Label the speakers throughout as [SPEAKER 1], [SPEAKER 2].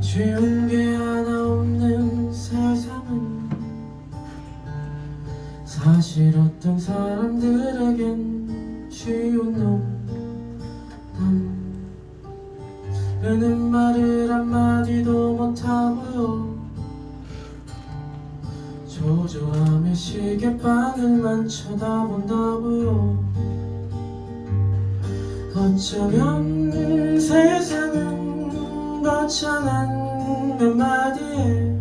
[SPEAKER 1] 쉬운 게 하나 없는 세상은 사실 어떤 사람들에겐 쉬운 농담 흐는 말을 한마디도 못하고요 조조함에 시계바늘만 쳐다본다고요 어쩌면 세상은 거창한 몇 마디에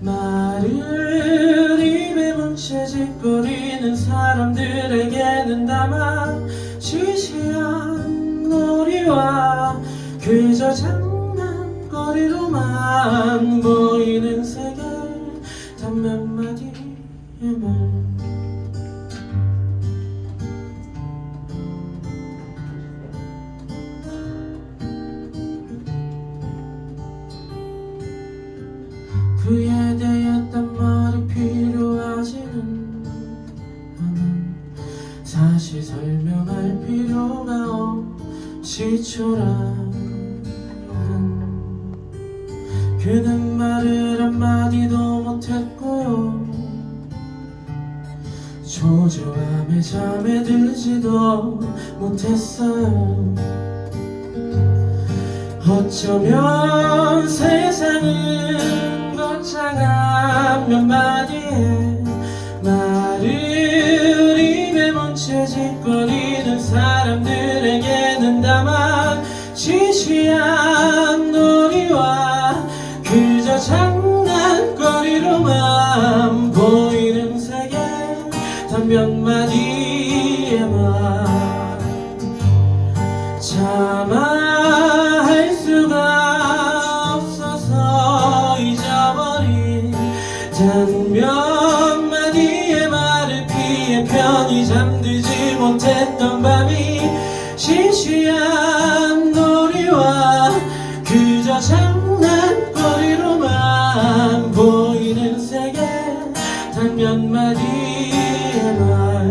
[SPEAKER 1] 말을 입에 뭉쳐짓거리는 사람들에게는 다만 시시한 놀이와 그저 장난거리로만 보이는 세계 단 몇 마디의 말 그에 대해 딴 말이 필요하지는 않아. 사실 설명할 필요가 없이 초라한 그는 말을 한마디도 못했고요. 조조함에 잠에 들지도 못했어요. 어쩌면 세상은 차마 할 수가 없어서 잊어버린 단몇 마디의 말을 피해 편히 잠들지 못했던 밤이 시시한 놀이와 그저 장난거리로만 보이는 세계 단 몇 마디의 말.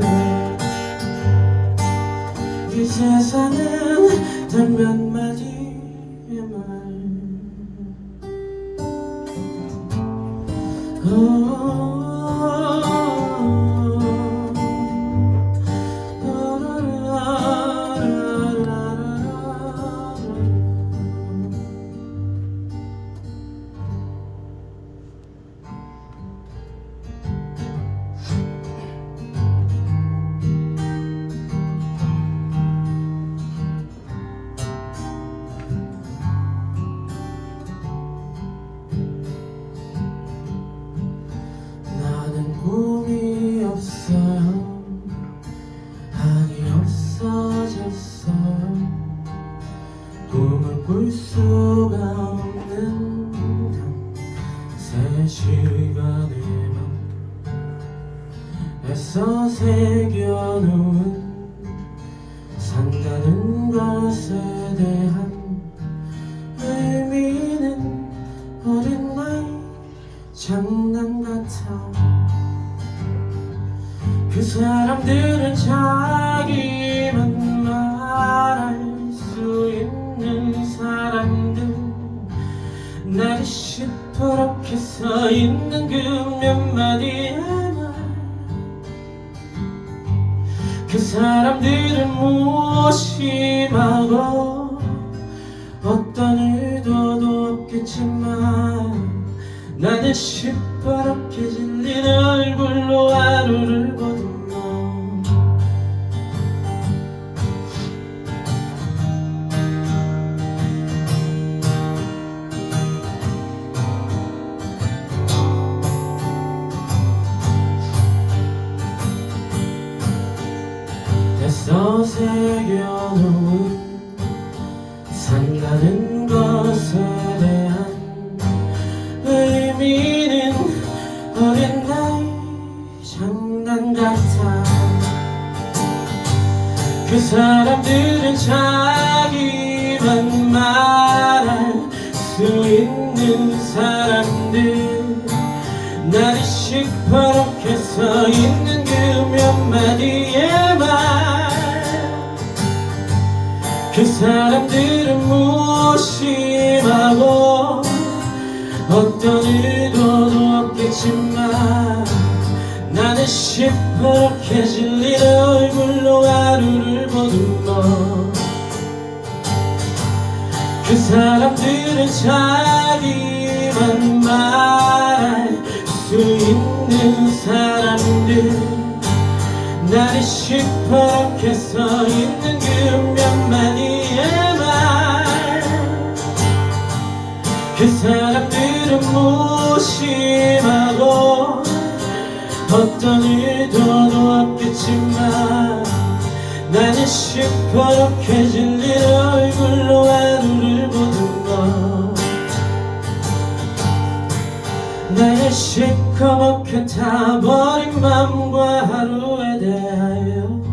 [SPEAKER 1] 이 세상은 단몇 마디의 말 꿈이 없어요. 아니 없어졌어요. 꿈을 꿀 수가 없는 단세 시간에만 애써 새겨놓은 산다는 것에 대한 그 사람들은 무심하고 어떤 의도도 없겠지만 나는 시퍼렇게 질린 얼굴로 하루를 보듬 그 사람들은 자기만 말할 수 있는 사람들. 나를 시퍼렇게 서 있는 그 몇 마디의 말. 그 사람들은 무심하고 어떤 의도도 없겠지만 나는 시퍼렇게 질린 얼굴로 하루를 보듬어 그 사람들은 자기만 말할 수 있는 사람들. 나는 시퍼렇게 서 있는 그몇 마디의 말. 그 사람들은 무심하고 어떤 의도도 없겠지만 나는 시퍼렇게 질린 얼굴로 하루를 보듬어 나의 시커멓게 타버린 맘과 하루에 대하여